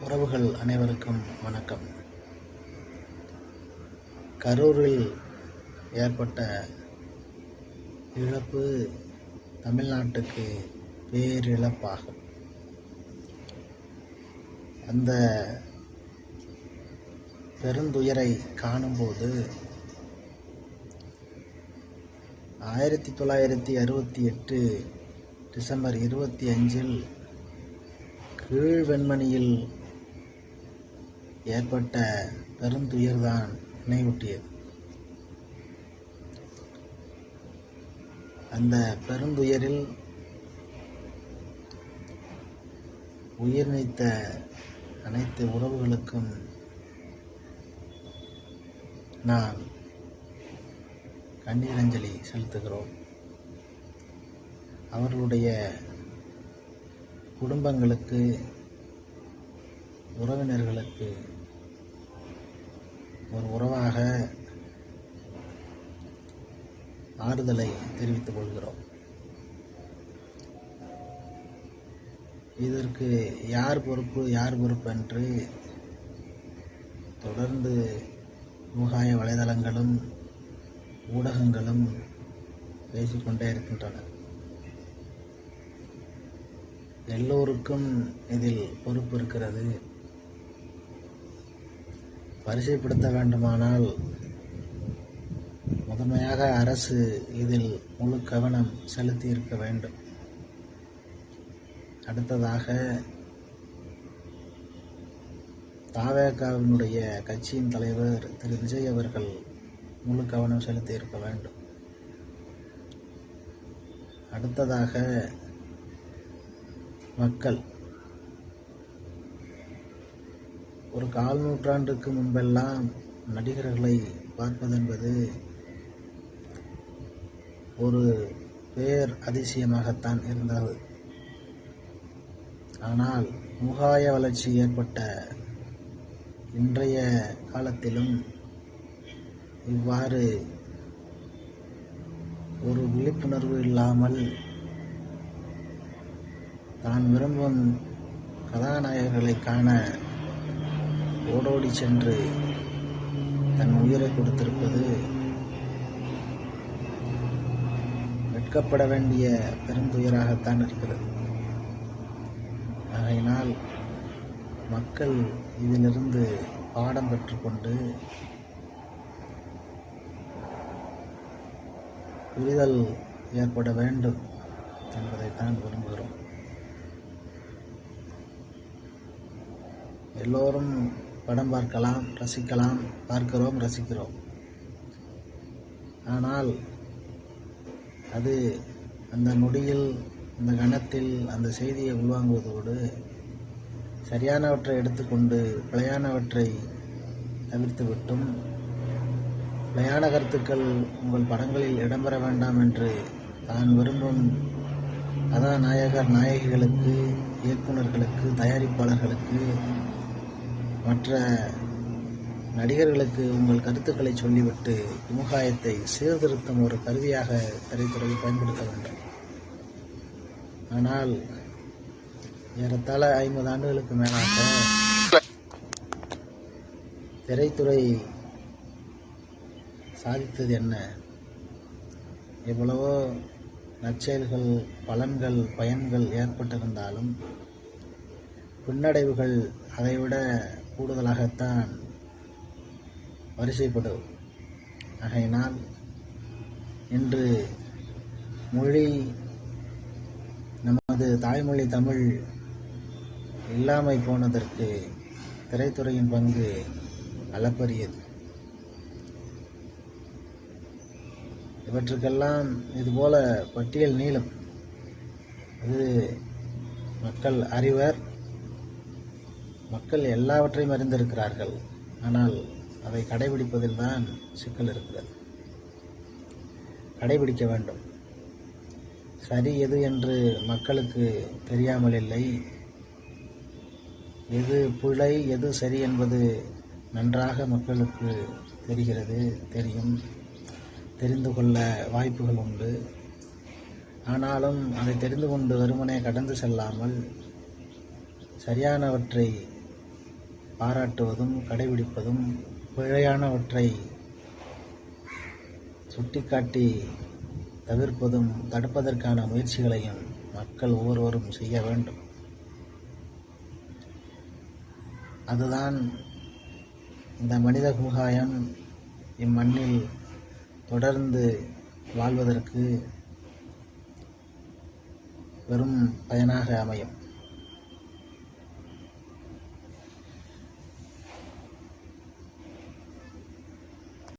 உறவுகள் அனைவருக்கும் வணக்கம். கரூரில் ஏற்பட்ட இழப்பு தமிழ்நாட்டுக்கு பேரிழப்பாகும். அந்த பெருந்துயரை காணும்போது ஆயிரத்தி தொள்ளாயிரத்தி அறுபத்தி எட்டு டிசம்பர் இருபத்தி அஞ்சில் கீழ்வெண்மணியில் ஏற்பட்ட பெருந்துயர்தான் நினைவூட்டியது. அந்த பெருந்துயரில் உயிர் நீத்த அனைத்து உறவுகளுக்கும் நான் கண்ணீரஞ்சலி செலுத்துகிறோம். அவர்களுடைய குடும்பங்களுக்கு உறவினர்களுக்கு ஒரு உறவாக ஆறுதலை தெரிவித்துக் கொள்கிறோம். இதற்கு யார் பொறுப்பு யார் பொறுப்பு என்று தொடர்ந்து ஊகாய வலைதளங்களும் ஊடகங்களும் பேசிக்கொண்டே இருக்கின்றன. எல்லோருக்கும் இதில் பொறுப்பு இருக்கிறது. வரிசைப்படுத்த வேண்டுமானால் முதன்மையாக அரசு இதில் முழு கவனம் செலுத்தி இருக்க வேண்டும். அடுத்ததாக தாவேகாவினுடைய கட்சியின் தலைவர் திரு. விஜய் அவர்கள் முழு கவனம் செலுத்தி இருக்க வேண்டும். அடுத்ததாக மக்கள் ஒரு கால் நூற்றாண்டுக்கு முன்பெல்லாம் நடிகர்களை பார்ப்பதென்பது ஒரு பேர் அதிசயமாகத்தான் இருந்தது. ஆனால் முகாய வளர்ச்சி ஏற்பட்ட இன்றைய காலத்திலும் இவ்வாறு ஒரு விழிப்புணர்வு இல்லாமல் தான் விரும்பும் கதாநாயகர்களை காண ஓடோடி சென்று தன் உயிரை கொடுத்திருப்பது வெட்கப்பட வேண்டிய பெருந்துயராகத்தான் இருக்கிறது. ஆகையினால் மக்கள் இதிலிருந்து பாடம் பெற்றுக்கொண்டு புரிதல் ஏற்பட வேண்டும் என்பதைத்தான் விரும்புகிறோம். எல்லோரும் படம் பார்க்கலாம் ரசிக்கலாம் பார்க்கிறோம் ரசிக்கிறோம். ஆனால் அது அந்த நொடியில் அந்த கணத்தில் அந்த செய்தியை உள்வாங்குவதோடு சரியானவற்றை எடுத்துக்கொண்டு பிழையானவற்றை தவிர்த்துவிட்டும். பிழையான கருத்துக்கள் உங்கள் படங்களில் இடம்பெற வேண்டாம் என்று தான் விரும்பும் கதாநாயகர் நாயகிகளுக்கு இயக்குநர்களுக்கு தயாரிப்பாளர்களுக்கு மற்ற நடிகர்களுக்கு உங்கள் கருத்துக்களை சொல்லிவிட்டு சமுதாயத்தை சீர்திருத்தும் ஒரு கருவியாக திரைத்துறையை பயன்படுத்த வேண்டும். ஆனால் ஏறத்தாழ ஐம்பது ஆண்டுகளுக்கு மேலாக திரைத்துறை சாதித்தது என்ன? எவ்வளவோ நற்செயல்கள் பலன்கள் பயன்கள் ஏற்பட்டிருந்தாலும் பின்னடைவுகள் அதைவிட கூடுதலாகத்தான் வரிசைப்படும் ஆகையினால் இன்று மொழி நமது தாய்மொழி தமிழ் இல்லாமை போனதற்கு திரைத்துறையின் பங்கு அளப்பரியது. இவற்றுக்கெல்லாம் இதுபோல பட்டியல் நீளம். அது மக்கள் அறிவர் மக்கள் எல்லாவற்றையும் அறிந்திருக்கிறார்கள். ஆனால் அதை கடைபிடிப்பதில் தான் சிக்கல் இருக்கிறது. கடைபிடிக்க வேண்டும். சரி எது என்று மக்களுக்கு தெரியாமல் இல்லை. எது பிழை எது சரி என்பது நன்றாக மக்களுக்கு தெரிகிறது தெரியும். தெரிந்து கொள்ள வாய்ப்புகள் உண்டு. ஆனாலும் அதை தெரிந்து கொண்டு வெறுமனே கடந்து செல்லாமல் சரியானவற்றை பாராட்டுவதும் கடைபிடிப்பதும் பிழையானவற்றை சுட்டிக்காட்டி தவிர்ப்பதும் தடுப்பதற்கான முயற்சிகளையும் மக்கள் ஒவ்வொருவரும் செய்ய வேண்டும். அதுதான் இந்த மனித சமுதாயம் இம்மண்ணில் தொடர்ந்து வாழ்வதற்கு பெரும் பயனாக அமையும்.